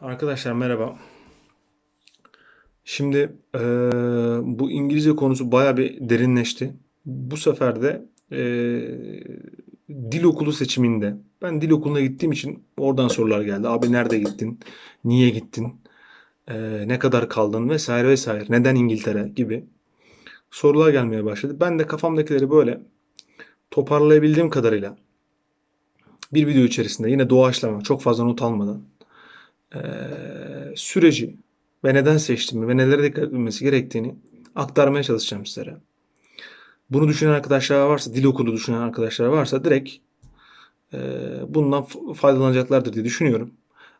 Arkadaşlar merhaba. Şimdi eee, bu İngilizce konusu baya bir derinleşti. Bu sefer de eee, dil okulu seçiminde ben dil okuluna gittiğim için oradan sorular geldi. Abi nerede gittin? Niye gittin? Eee, ne kadar kaldın? Vesaire vesaire. Neden İngiltere gibi sorular gelmeye başladı. Ben de kafamdakileri böyle toparlayabildiğim kadarıyla bir video içerisinde yine doğaçlama çok fazla not almadan eee, süreci ve neden seçtiğimi ve nelere dikkat edilmesi gerektiğini aktarmaya çalışacağım sizlere. Bunu düşünen arkadaşlar varsa, dil okulu düşünen arkadaşlar varsa direkt eee, bundan faydalanacaklardır diye düşünüyorum.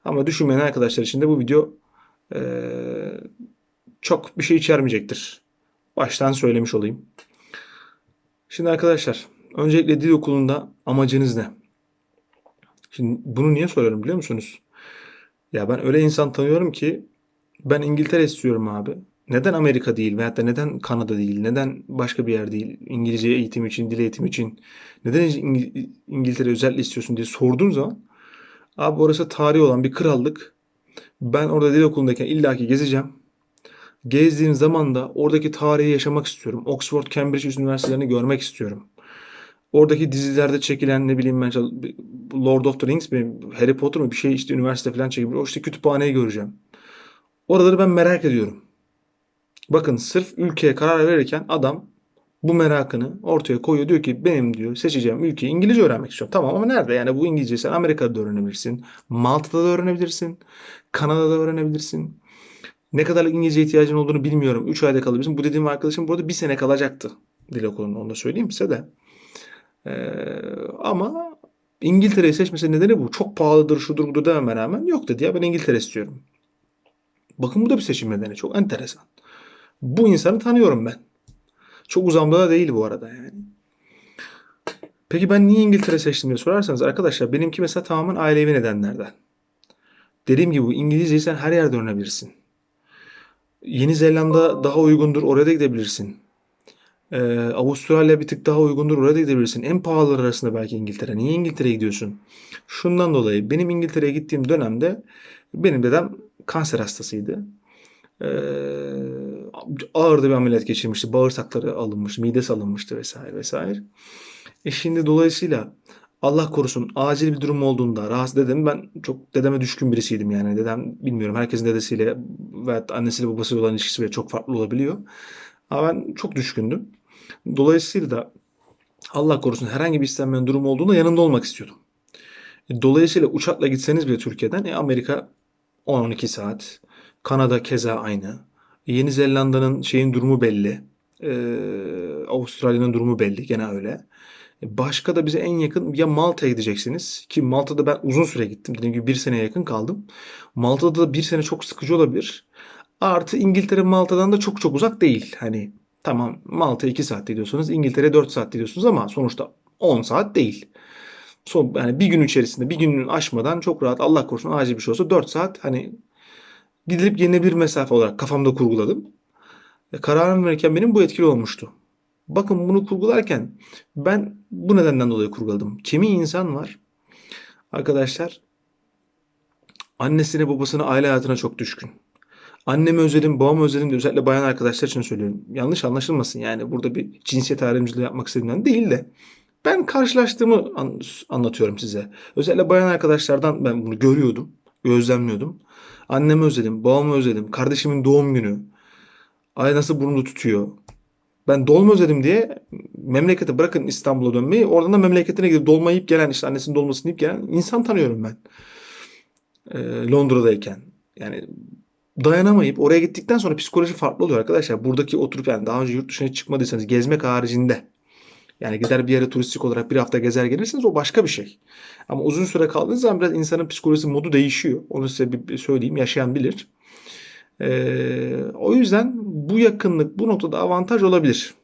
Ama düşünmeyen arkadaşlar için de bu video eee, çok bir şey içermeyecektir. Baştan söylemiş olayım. Şimdi arkadaşlar, öncelikle dil okulunda amacınız ne? Şimdi bunu niye soruyorum biliyor musunuz? Ya ben öyle insan tanıyorum ki ben İngiltere istiyorum abi. Neden Amerika değil veyahut da neden Kanada değil? Neden başka bir yer değil? İngilizce eğitim için, dil eğitimi için. Neden İng- İngiltere özellikle istiyorsun diye sorduğum zaman abi orası tarihi olan bir krallık. Ben orada dil okulundayken illaki gezeceğim. Gezdiğim zaman da oradaki tarihi yaşamak istiyorum. Oxford, Cambridge üniversitelerini görmek istiyorum. Oradaki dizilerde çekilen ne bileyim ben Lord of the Rings mi, Harry Potter mı bir şey işte üniversite falan çekilmiş. O işte kütüphaneyi göreceğim. Oraları ben merak ediyorum. Bakın sırf ülkeye karar verirken adam bu merakını ortaya koyuyor. Diyor ki benim diyor seçeceğim ülkeyi İngilizce öğrenmek istiyorum. Tamam ama nerede? Yani bu İngilizceyi sen Amerika'da da öğrenebilirsin. Malta'da da öğrenebilirsin. Kanada'da öğrenebilirsin. Ne kadar İngilizce ihtiyacın olduğunu bilmiyorum. 3 ayda kalabilirsin. Bu dediğim arkadaşım burada bir sene kalacaktı. Dil okulunda onu da söyleyeyim size de. Ee, ama İngiltere'yi seçmesi nedeni bu. Çok pahalıdır, şudur budur dememe rağmen yok dedi ya ben İngiltere istiyorum. Bakın bu da bir seçim nedeni. Çok enteresan. Bu insanı tanıyorum ben. Çok uzamda da değil bu arada yani. Peki ben niye İngiltere seçtim diye sorarsanız arkadaşlar benimki mesela tamamen ailevi nedenlerden. Dediğim gibi İngilizceyi sen her yerde öğrenebilirsin. Yeni Zelanda daha uygundur oraya da gidebilirsin. Ee, Avustralya bir tık daha uygundur oraya da gidebilirsin. En pahalılar arasında belki İngiltere. Niye İngiltere'ye gidiyorsun? Şundan dolayı benim İngiltere'ye gittiğim dönemde benim dedem kanser hastasıydı. Ee, ağır da bir ameliyat geçirmişti. Bağırsakları alınmıştı, midesi alınmıştı vesaire vesaire. E şimdi dolayısıyla Allah korusun acil bir durum olduğunda rahatsız dedem ben çok dedeme düşkün birisiydim yani. Dedem bilmiyorum herkesin dedesiyle veya annesiyle babasıyla olan ilişkisi bile çok farklı olabiliyor. Ama ben çok düşkündüm. Dolayısıyla da Allah korusun herhangi bir istenmeyen durum olduğunda yanında olmak istiyordum. E, Dolayısıyla uçakla gitseniz bile Türkiye'den e, Amerika 10-12 saat. Kanada keza aynı. Yeni Zelanda'nın şeyin durumu belli. Ee, Avustralya'nın durumu belli. Gene öyle. E, Başka da bize en yakın ya Malta'ya gideceksiniz. Ki Malta'da ben uzun süre gittim. Dediğim gibi bir seneye yakın kaldım. Malta'da da bir sene çok sıkıcı olabilir. Artı İngiltere Malta'dan da çok çok uzak değil. Hani tamam Malta 2 saat gidiyorsunuz. İngiltere 4 saat gidiyorsunuz ama sonuçta 10 saat değil. Son, yani bir gün içerisinde bir günün aşmadan çok rahat Allah korusun acil bir şey olsa 4 saat hani gidilip gelinebilir mesafe olarak kafamda kurguladım. Ve kararımı verirken benim bu etkili olmuştu. Bakın bunu kurgularken ben bu nedenden dolayı kurguladım. Kimi insan var arkadaşlar annesine babasına aile hayatına çok düşkün. Annemi özledim, babamı özledim diye özellikle bayan arkadaşlar için söylüyorum. Yanlış anlaşılmasın yani burada bir cinsiyet ayrımcılığı yapmak istediğimden değil de ben karşılaştığımı an- anlatıyorum size. Özellikle bayan arkadaşlardan ben bunu görüyordum, gözlemliyordum. Annemi özledim, babamı özledim, kardeşimin doğum günü. Ay nasıl burnunu tutuyor. Ben dolma özledim diye memlekete bırakın İstanbul'a dönmeyi. Oradan da memleketine gidip dolma yiyip gelen işte annesinin dolmasını yiyip gelen insan tanıyorum ben. Ee, Londra'dayken. Yani dayanamayıp oraya gittikten sonra psikoloji farklı oluyor arkadaşlar. Buradaki oturup yani daha önce yurt dışına çıkmadıysanız gezmek haricinde yani gider bir yere turistik olarak bir hafta gezer gelirseniz o başka bir şey. Ama uzun süre kaldığınız zaman biraz insanın psikolojisi modu değişiyor. Onu size bir, söyleyeyim yaşayan bilir. Ee, o yüzden bu yakınlık bu noktada avantaj olabilir.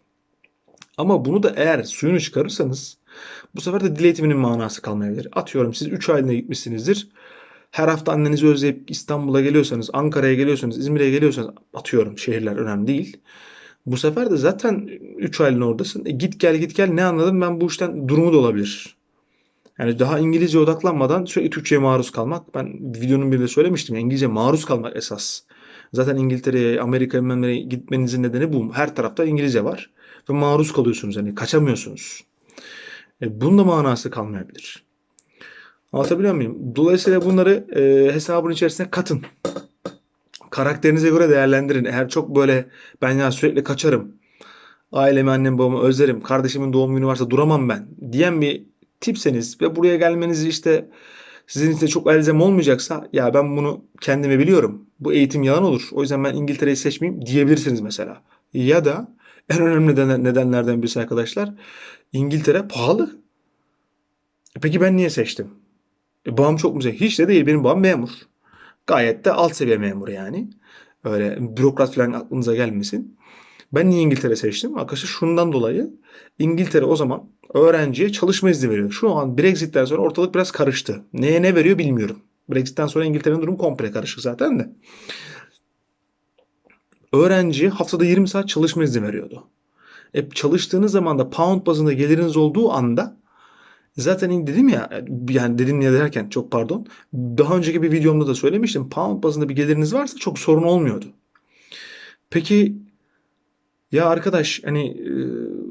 Ama bunu da eğer suyunu çıkarırsanız bu sefer de dil eğitiminin manası kalmayabilir. Atıyorum siz 3 aylığına gitmişsinizdir. Her hafta annenizi özleyip İstanbul'a geliyorsanız, Ankara'ya geliyorsanız, İzmir'e geliyorsanız atıyorum şehirler önemli değil. Bu sefer de zaten 3 aylığına oradasın. E, git gel git gel ne anladım ben bu işten durumu da olabilir. Yani daha İngilizce odaklanmadan sürekli Türkçe'ye maruz kalmak. Ben videonun birinde söylemiştim. ya, İngilizce maruz kalmak esas. Zaten İngiltere'ye, Amerika'ya gitmenizin nedeni bu. Her tarafta İngilizce var. Ve maruz kalıyorsunuz. Yani kaçamıyorsunuz. E, bunun da manası kalmayabilir. Anlatabiliyor muyum? Dolayısıyla bunları e, hesabın içerisine katın. Karakterinize göre değerlendirin. Eğer çok böyle ben ya sürekli kaçarım. Ailemi, annem, babamı özlerim. Kardeşimin doğum günü varsa duramam ben diyen bir tipseniz ve buraya gelmenizi işte sizin için çok elzem olmayacaksa ya ben bunu kendime biliyorum. Bu eğitim yalan olur. O yüzden ben İngiltere'yi seçmeyeyim diyebilirsiniz mesela. Ya da en önemli neden- nedenlerden birisi arkadaşlar İngiltere pahalı. E Peki ben niye seçtim? E, babam çok mu zengin? Hiç de değil. Benim babam memur. Gayet de alt seviye memur yani. Öyle bürokrat falan aklınıza gelmesin. Ben niye İngiltere seçtim? Arkadaşlar şundan dolayı İngiltere o zaman öğrenciye çalışma izni veriyor. Şu an Brexit'ten sonra ortalık biraz karıştı. Neye ne veriyor bilmiyorum. Brexit'ten sonra İngiltere'nin durumu komple karışık zaten de. Öğrenciye haftada 20 saat çalışma izni veriyordu. E, çalıştığınız zaman da pound bazında geliriniz olduğu anda zaten dedim ya yani dedim ya derken çok pardon. Daha önceki bir videomda da söylemiştim. Pound bazında bir geliriniz varsa çok sorun olmuyordu. Peki ya arkadaş hani e,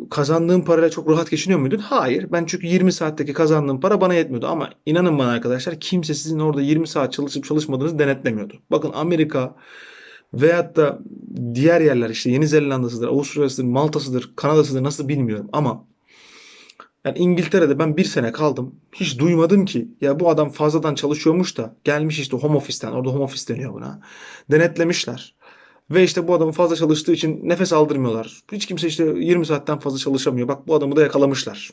kazandığın parayla çok rahat geçiniyor muydun? Hayır. Ben çünkü 20 saatteki kazandığım para bana yetmiyordu. Ama inanın bana arkadaşlar kimse sizin orada 20 saat çalışıp çalışmadığınızı denetlemiyordu. Bakın Amerika veyahut da diğer yerler işte Yeni Zelanda'sıdır, Avustralya'sıdır, Malta'sıdır, Kanada'sıdır nasıl bilmiyorum ama yani İngiltere'de ben bir sene kaldım. Hiç duymadım ki ya bu adam fazladan çalışıyormuş da gelmiş işte home office'ten orada home office deniyor buna. Denetlemişler. Ve işte bu adamın fazla çalıştığı için nefes aldırmıyorlar. Hiç kimse işte 20 saatten fazla çalışamıyor. Bak bu adamı da yakalamışlar.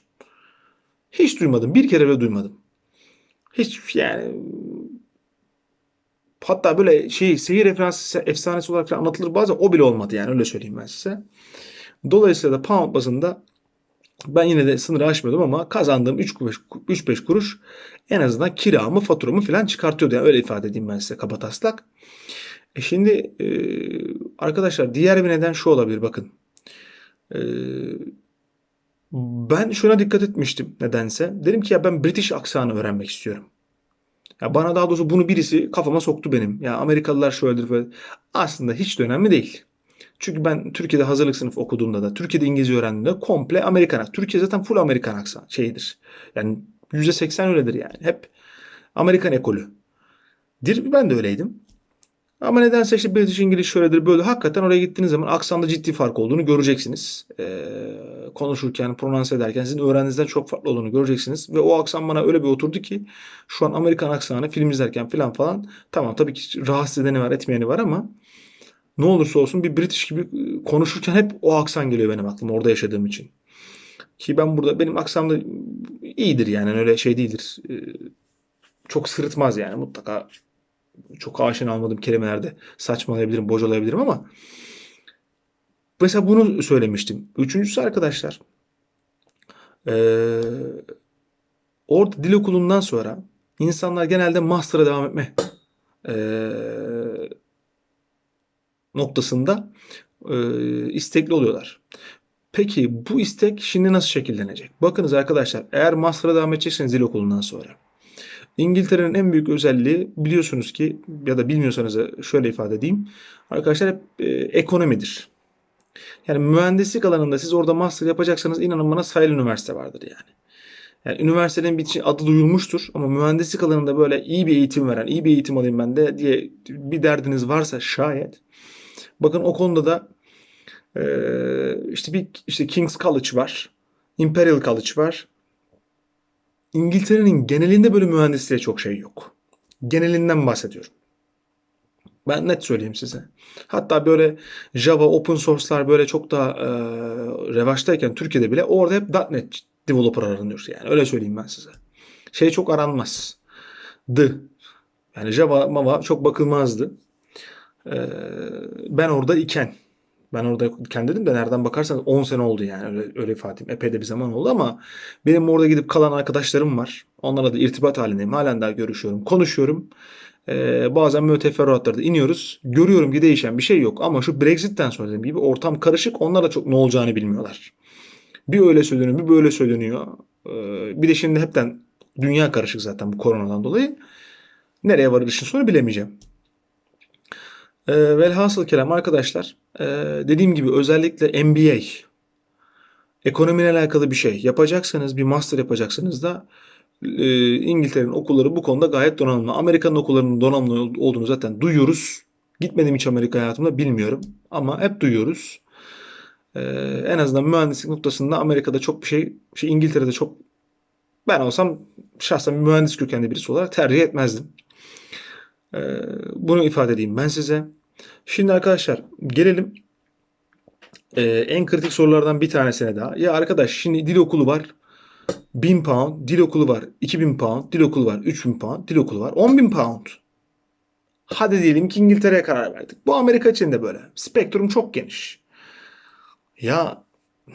Hiç duymadım. Bir kere bile duymadım. Hiç yani hatta böyle şey seyir referansı efsanesi olarak anlatılır bazen o bile olmadı yani öyle söyleyeyim ben size. Dolayısıyla da pound bazında ben yine de sınırı aşmıyordum ama kazandığım 3-5 kuruş en azından kiramı, faturamı falan çıkartıyordu. Yani öyle ifade edeyim ben size kaba taslak. E şimdi e, arkadaşlar diğer bir neden şu olabilir bakın. E, ben şuna dikkat etmiştim nedense. Dedim ki ya ben British aksanı öğrenmek istiyorum. Ya bana daha doğrusu bunu birisi kafama soktu benim. Ya Amerikalılar şöyledir böyle. Aslında hiç de önemli değil. Çünkü ben Türkiye'de hazırlık sınıfı okuduğumda da, Türkiye'de İngilizce öğrendiğimde komple Amerikan. Türkiye zaten full Amerikan aksan şeyidir. Yani %80 öyledir yani. Hep Amerikan ekolü. Dir ben de öyleydim. Ama nedense işte British İngiliz şöyledir böyle. Hakikaten oraya gittiğiniz zaman aksanda ciddi fark olduğunu göreceksiniz. Ee, konuşurken, prononse ederken sizin öğrendiğinizden çok farklı olduğunu göreceksiniz. Ve o aksan bana öyle bir oturdu ki şu an Amerikan aksanı film izlerken falan falan tamam tabii ki rahatsız edeni var etmeyeni var ama ne olursa olsun bir British gibi konuşurken hep o aksan geliyor benim aklıma orada yaşadığım için. Ki ben burada benim aksam da iyidir yani öyle şey değildir. Ee, çok sırıtmaz yani mutlaka çok aşina olmadığım kelimelerde saçmalayabilirim, bocalayabilirim ama mesela bunu söylemiştim. Üçüncüsü arkadaşlar ee, orada dil okulundan sonra insanlar genelde master'a devam etme ee, noktasında ee, istekli oluyorlar. Peki bu istek şimdi nasıl şekillenecek? Bakınız arkadaşlar eğer master'a devam edecekseniz dil okulundan sonra İngiltere'nin en büyük özelliği biliyorsunuz ki ya da bilmiyorsanız da şöyle ifade edeyim. Arkadaşlar hep e, ekonomidir. Yani mühendislik alanında siz orada master yapacaksanız inanın bana sayılı üniversite vardır yani. Yani üniversitenin bir adı duyulmuştur ama mühendislik alanında böyle iyi bir eğitim veren, iyi bir eğitim alayım ben de diye bir derdiniz varsa şayet. Bakın o konuda da e, işte bir işte King's College var. Imperial College var. İngiltere'nin genelinde böyle mühendisliğe çok şey yok. Genelinden bahsediyorum. Ben net söyleyeyim size. Hatta böyle Java, open source'lar böyle çok daha e, revaçtayken Türkiye'de bile orada hep .NET developer aranıyor. Yani öyle söyleyeyim ben size. Şey çok aranmaz. D. Yani Java, Mava çok bakılmazdı. E, ben orada iken ben orada dedim de nereden bakarsanız 10 sene oldu yani öyle, öyle ifade. Epey de bir zaman oldu ama benim orada gidip kalan arkadaşlarım var. Onlarla da irtibat halindeyim. Halen daha görüşüyorum, konuşuyorum. Ee, bazen böyle teferruatlarda iniyoruz. Görüyorum ki değişen bir şey yok. Ama şu Brexit'ten sonra dediğim gibi ortam karışık. Onlar da çok ne olacağını bilmiyorlar. Bir öyle söyleniyor, bir böyle söyleniyor. Ee, bir de şimdi hepten Dünya karışık zaten bu koronadan dolayı. Nereye varır işin sonu bilemeyeceğim. E, velhasıl kelam arkadaşlar e, dediğim gibi özellikle MBA ekonomiyle alakalı bir şey yapacaksanız bir master yapacaksanız da e, İngiltere'nin okulları bu konuda gayet donanımlı. Amerika'nın okullarının donanımlı olduğunu zaten duyuyoruz. Gitmedim hiç Amerika hayatımda bilmiyorum ama hep duyuyoruz. Ee, en azından mühendislik noktasında Amerika'da çok bir şey, şey İngiltere'de çok ben olsam şahsen mühendis kökenli birisi olarak tercih etmezdim. Ee, bunu ifade edeyim ben size. Şimdi arkadaşlar gelelim e, en kritik sorulardan bir tanesine daha. Ya arkadaş şimdi dil okulu var. 1000 pound, dil okulu var 2000 pound, dil okulu var 3000 pound, dil okulu var 10.000 pound. Hadi diyelim ki İngiltere'ye karar verdik. Bu Amerika için de böyle. Spektrum çok geniş. Ya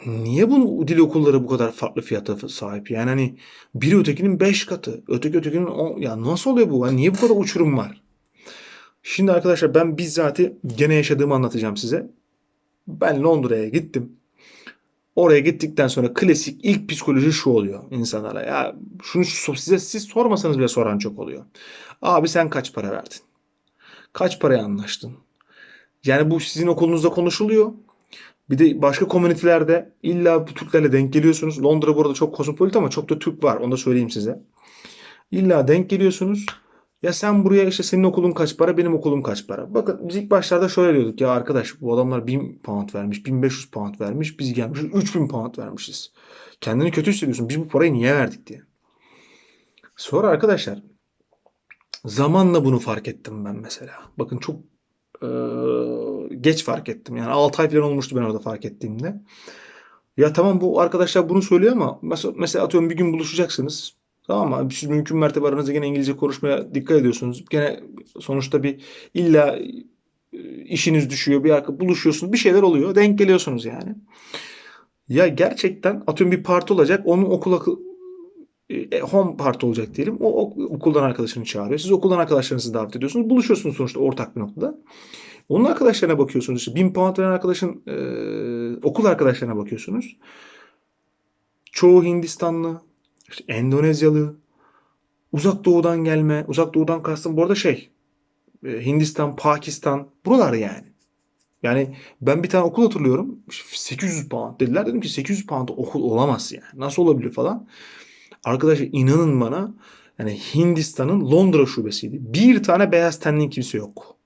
niye bu dil okulları bu kadar farklı fiyata sahip? Yani hani biri ötekinin 5 katı, öteki ötekinin 10. Ya nasıl oluyor bu? Yani niye bu kadar uçurum var? Şimdi arkadaşlar ben bizzati gene yaşadığımı anlatacağım size. Ben Londra'ya gittim. Oraya gittikten sonra klasik ilk psikoloji şu oluyor insanlara. Ya şunu size siz sormasanız bile soran çok oluyor. Abi sen kaç para verdin? Kaç paraya anlaştın? Yani bu sizin okulunuzda konuşuluyor. Bir de başka komünitelerde illa bu Türklerle denk geliyorsunuz. Londra burada çok kozmopolit ama çok da Türk var. Onu da söyleyeyim size. İlla denk geliyorsunuz. Ya sen buraya işte senin okulun kaç para, benim okulum kaç para. Bakın biz ilk başlarda şöyle diyorduk ya arkadaş bu adamlar 1000 pound vermiş, 1500 pound vermiş. Biz gelmişiz 3000 pound vermişiz. Kendini kötü hissediyorsun. Biz bu parayı niye verdik diye. Sonra arkadaşlar zamanla bunu fark ettim ben mesela. Bakın çok e, geç fark ettim. Yani 6 ay falan olmuştu ben orada fark ettiğimde. Ya tamam bu arkadaşlar bunu söylüyor ama mesela, atıyorum bir gün buluşacaksınız. Tamam mı? Siz mümkün mertebe aranızda gene İngilizce konuşmaya dikkat ediyorsunuz. Gene sonuçta bir illa işiniz düşüyor, bir arka buluşuyorsunuz, bir şeyler oluyor. Denk geliyorsunuz yani. Ya gerçekten atıyorum bir parti olacak. Onun okul e, home parti olacak diyelim. O okuldan arkadaşını çağırıyor. Siz okuldan arkadaşlarınızı davet ediyorsunuz. Buluşuyorsunuz sonuçta ortak bir noktada. Onun arkadaşlarına bakıyorsunuz. İşte 1000 pound veren arkadaşın e, okul arkadaşlarına bakıyorsunuz. Çoğu Hindistanlı, işte Endonezyalı, uzak doğudan gelme. Uzak doğudan kastım bu arada şey e, Hindistan, Pakistan buralar yani. Yani ben bir tane okul hatırlıyorum. 800 pound dediler. Dedim ki 800 pound okul olamaz yani. Nasıl olabilir falan. Arkadaşlar inanın bana yani Hindistan'ın Londra şubesiydi. Bir tane beyaz tenli kimse yok.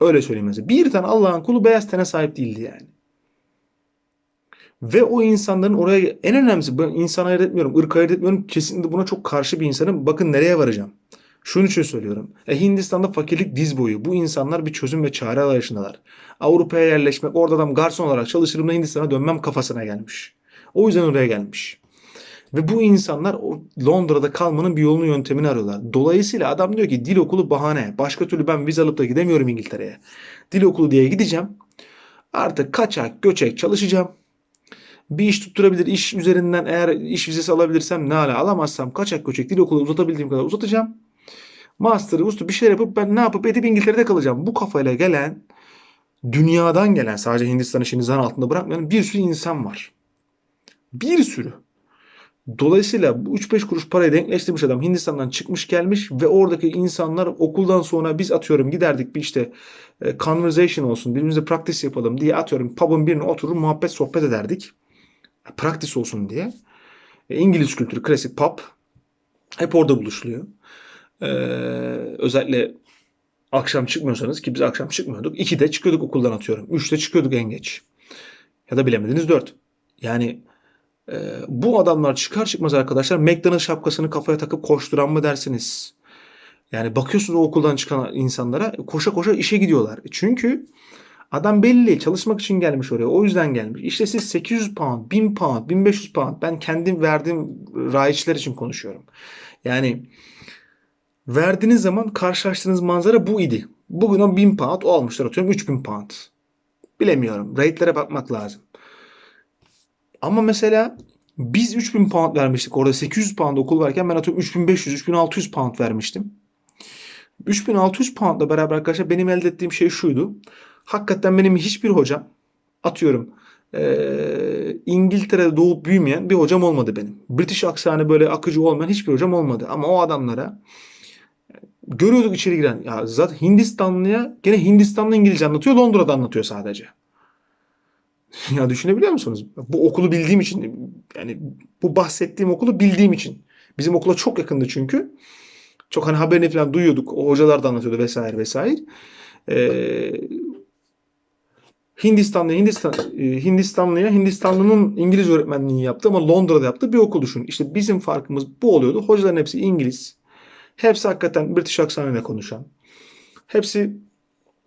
Öyle söyleyeyim mesela. Bir tane Allah'ın kulu beyaz tene sahip değildi yani. Ve o insanların oraya en önemlisi ben insan ayırt etmiyorum, ırk ayırt etmiyorum. Kesinlikle buna çok karşı bir insanım. Bakın nereye varacağım. Şunun için söylüyorum. E, Hindistan'da fakirlik diz boyu. Bu insanlar bir çözüm ve çare arayışındalar. Avrupa'ya yerleşmek, orada adam garson olarak çalışırım da Hindistan'a dönmem kafasına gelmiş. O yüzden oraya gelmiş. Ve bu insanlar Londra'da kalmanın bir yolunu yöntemini arıyorlar. Dolayısıyla adam diyor ki dil okulu bahane. Başka türlü ben vize alıp da gidemiyorum İngiltere'ye. Dil okulu diye gideceğim. Artık kaçak göçek çalışacağım. Bir iş tutturabilir. iş üzerinden eğer iş vizesi alabilirsem ne ala alamazsam kaçak göçek dil okulu uzatabildiğim kadar uzatacağım. Master'ı ustu bir şeyler yapıp ben ne yapıp edip İngiltere'de kalacağım. Bu kafayla gelen dünyadan gelen sadece Hindistan işini zan altında bırakmayan bir sürü insan var. Bir sürü. Dolayısıyla bu 3-5 kuruş parayı denkleştirmiş adam Hindistan'dan çıkmış gelmiş ve oradaki insanlar okuldan sonra biz atıyorum giderdik bir işte e, conversation olsun birbirimize practice yapalım diye atıyorum pub'un birine oturur muhabbet sohbet ederdik. Practice olsun diye. E, İngiliz kültürü klasik pub hep orada buluşuluyor. Ee, özellikle akşam çıkmıyorsanız ki biz akşam çıkmıyorduk. 2'de çıkıyorduk okuldan atıyorum. 3'te çıkıyorduk en geç. Ya da bilemediniz 4. Yani e, bu adamlar çıkar çıkmaz arkadaşlar McDonald's şapkasını kafaya takıp koşturan mı dersiniz? Yani bakıyorsunuz o okuldan çıkan insanlara koşa koşa işe gidiyorlar. Çünkü adam belli çalışmak için gelmiş oraya. O yüzden gelmiş. İşte siz 800 pound, 1000 pound, 1500 pound ben kendim verdiğim rayiçler için konuşuyorum. Yani verdiğiniz zaman karşılaştığınız manzara bu idi. Bugün o 1000 pound o almışlar atıyorum 3000 pound. Bilemiyorum. Rate'lere bakmak lazım. Ama mesela biz 3000 pound vermiştik. Orada 800 pound okul varken ben atıyorum 3500, 3600 pound vermiştim. 3600 poundla beraber arkadaşlar benim elde ettiğim şey şuydu. Hakikaten benim hiçbir hocam atıyorum Ee, İngiltere'de doğup büyümeyen bir hocam olmadı benim. British aksanı böyle akıcı olmayan hiçbir hocam olmadı. Ama o adamlara görüyorduk içeri giren. Ya zaten Hindistanlıya gene Hindistanlı İngilizce anlatıyor. Londra'da anlatıyor sadece. ya düşünebiliyor musunuz? Bu okulu bildiğim için yani bu bahsettiğim okulu bildiğim için. Bizim okula çok yakındı çünkü. Çok hani haberini falan duyuyorduk. O hocalar da anlatıyordu vesaire vesaire. Ee, Hindistanlı Hindistan e, Hindistanlıya Hindistanlı'nın İngiliz öğretmenliğini yaptı ama Londra'da yaptı bir okul düşün. İşte bizim farkımız bu oluyordu. Hocaların hepsi İngiliz. Hepsi hakikaten British aksanıyla konuşan. Hepsi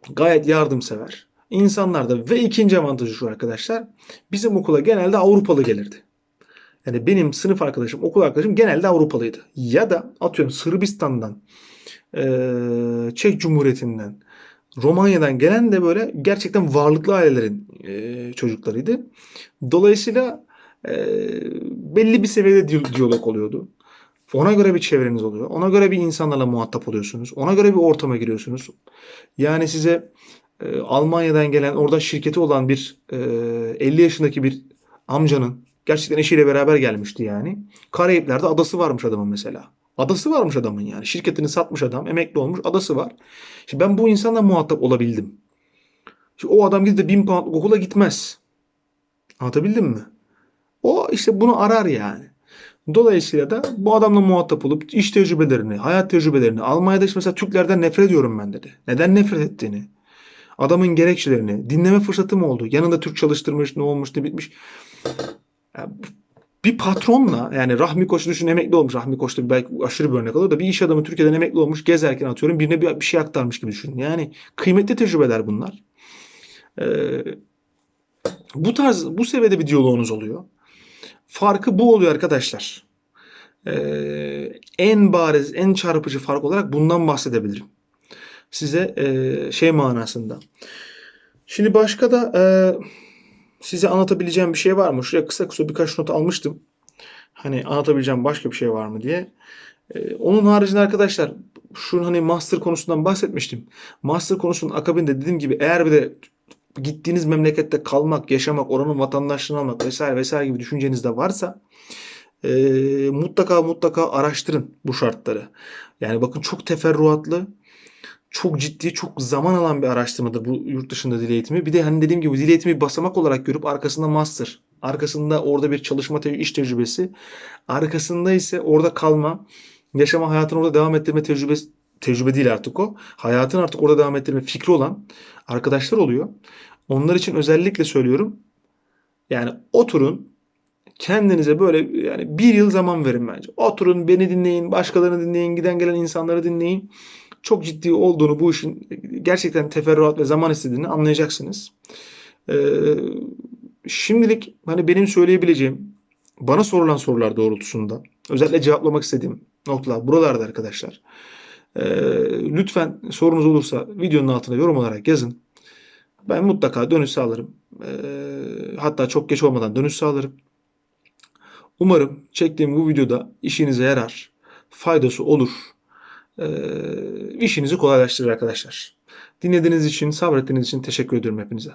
gayet yardımsever. İnsanlar da ve ikinci avantajı şu arkadaşlar. Bizim okula genelde Avrupalı gelirdi. Yani benim sınıf arkadaşım, okul arkadaşım genelde Avrupalıydı. Ya da atıyorum Sırbistan'dan, eee, Çek Cumhuriyeti'nden, Romanya'dan gelen de böyle gerçekten varlıklı ailelerin eee, çocuklarıydı. Dolayısıyla eee, belli bir seviyede di- diyalog oluyordu. Ona göre bir çevreniz oluyor. Ona göre bir insanlarla muhatap oluyorsunuz. Ona göre bir ortama giriyorsunuz. Yani size e, Almanya'dan gelen orada şirketi olan bir e, 50 yaşındaki bir amcanın gerçekten eşiyle beraber gelmişti yani. Karayipler'de adası varmış adamın mesela. Adası varmış adamın yani. Şirketini satmış adam, emekli olmuş, adası var. Şimdi ben bu insanla muhatap olabildim. Şimdi o adam gidip de 1000 poundlık okula gitmez. Anlatabildim mi? O işte bunu arar yani. Dolayısıyla da bu adamla muhatap olup iş tecrübelerini, hayat tecrübelerini, Almanya'da işte mesela Türklerden nefret ediyorum ben dedi. Neden nefret ettiğini, adamın gerekçelerini, dinleme fırsatım oldu. Yanında Türk çalıştırmış, ne olmuş, ne bitmiş. Ya bir patronla yani Rahmi Koç düşün emekli olmuş. Rahmi Koç da belki aşırı bir örnek olur da bir iş adamı Türkiye'den emekli olmuş gezerken atıyorum birine bir, bir şey aktarmış gibi düşünün. Yani kıymetli tecrübeler bunlar. Ee, bu tarz bu seviyede bir diyaloğunuz oluyor. Farkı bu oluyor arkadaşlar. Ee, en bariz, en çarpıcı fark olarak bundan bahsedebilirim. Size e, şey manasında. Şimdi başka da e, size anlatabileceğim bir şey var mı? Şuraya kısa kısa birkaç not almıştım. Hani anlatabileceğim başka bir şey var mı diye. E, onun haricinde arkadaşlar şu hani master konusundan bahsetmiştim. Master konusunun akabinde dediğim gibi eğer bir de gittiğiniz memlekette kalmak, yaşamak, oranın vatandaşlığını almak vesaire vesaire gibi düşünceniz de varsa e, mutlaka mutlaka araştırın bu şartları. Yani bakın çok teferruatlı, çok ciddi, çok zaman alan bir araştırmadır bu yurt dışında dil eğitimi. Bir de hani dediğim gibi dil eğitimi basamak olarak görüp arkasında master, arkasında orada bir çalışma te- iş tecrübesi, arkasında ise orada kalma, yaşama hayatını orada devam ettirme tecrübesi tecrübe değil artık o. Hayatını artık orada devam ettirme fikri olan arkadaşlar oluyor. Onlar için özellikle söylüyorum. Yani oturun kendinize böyle yani bir yıl zaman verin bence. Oturun beni dinleyin, başkalarını dinleyin, giden gelen insanları dinleyin. Çok ciddi olduğunu bu işin gerçekten teferruat ve zaman istediğini anlayacaksınız. Ee, şimdilik hani benim söyleyebileceğim bana sorulan sorular doğrultusunda özellikle cevaplamak istediğim noktalar buralarda arkadaşlar. Ee, lütfen sorunuz olursa videonun altına yorum olarak yazın. Ben mutlaka dönüş sağlarım. Ee, hatta çok geç olmadan dönüş sağlarım. Umarım çektiğim bu videoda işinize yarar, faydası olur, ee, işinizi kolaylaştırır arkadaşlar. Dinlediğiniz için, sabrettiğiniz için teşekkür ediyorum hepinize.